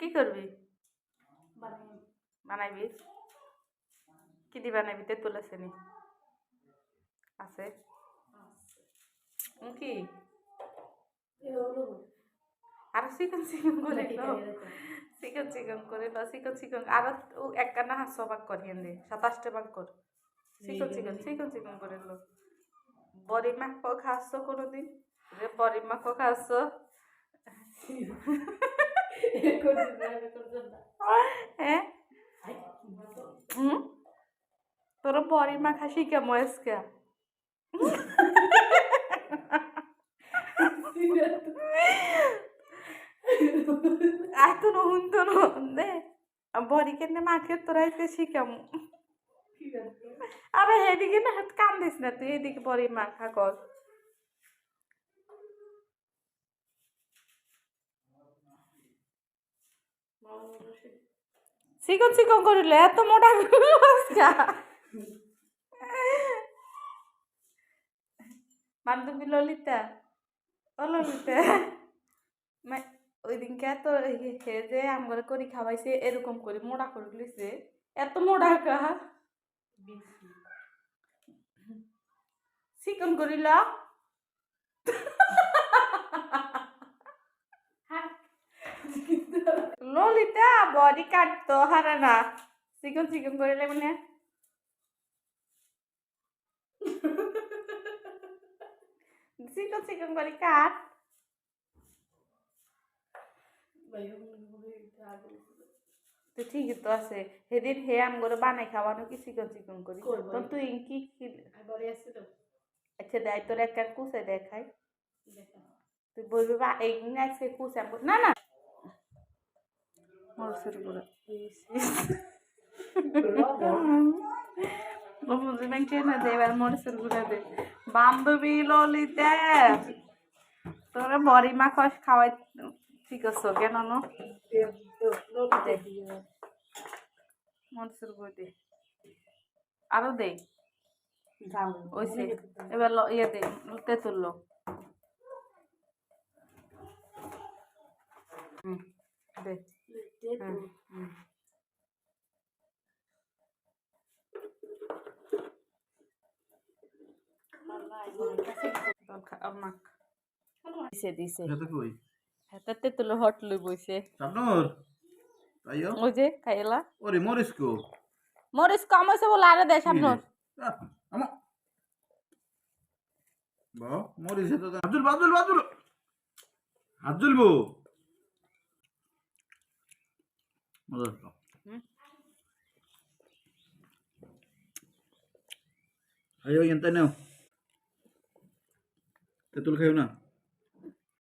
কি করবি? বানাইবি? কি দি বানাইবি? তে তুলেছে নি? আছে। কি? আর চিকন চিকন করে চিকন চিকন করে লো চিকন চিকন। আর একখানা হাঁসশো ভাগ করিয়ে দে সাতাশটা ভাগ কর। চিকন চিকন চিকন চিকন। করে লো। বড়ি মাখ খাচ্ছ কোনোদিন? রে বড়ি মাখ খাচ্ছ হ্যাঁ? হুম? তোর বড়ি মাখা শিখে ময়েসকা এত নহন তো দে বড়ি কেনে মাখে তোরা এসে শিখাম আরে এদিকে না কান না তুই এদিকে বড়ি মাখা কর। চিকন চিকন করিলে এত মোটা বান্ধবী ললিতা ও ললিতা ওই দিনকে এত হে যে আমার করি খাওয়াইছে এরকম করে মোটা করে লিছে এত মোটা কা চিকন করিলা ললিতা বডি কাটতো হারা না। চিকন চিকন করিলে মানে চিকন চিকন করে কাট। তো ঠিকই তো আছে। সেদিন হে আম করে বানাই খাওয়ানো কি চিকন চিকন করি? করব। তো তুই কি কি আচ্ছা দেয় তোর একটা কুচে দেখাই। তুই বলবি বা এই আজকে কুচে না না। মরসের গুঁড়া বুঝি না না দে এবার মরসের গুঁড়া দে বান্ধবী ললিতা তোরা বড়ি মাখস খাওয়াই ঠিক আছে কেন নো মরসের গুঁড়ো দে আরও দে ওইসে এবার ইয়ে দে তেঁতুল দে হুম হুম আর দিছে দিছে। এটা কই? হট লই বইছে। শাবনুর তাইও ওই যে খাইলা ওরে মরিস কো মরিস কম হয়েছে বলে আরে দে সামনে আমা। বা মরিস তো আব্দুল আব্দুল আব্দুল। আব্দুল বউ মজা তো। হুম। আইও এনতে নাও তেতুল খাইও না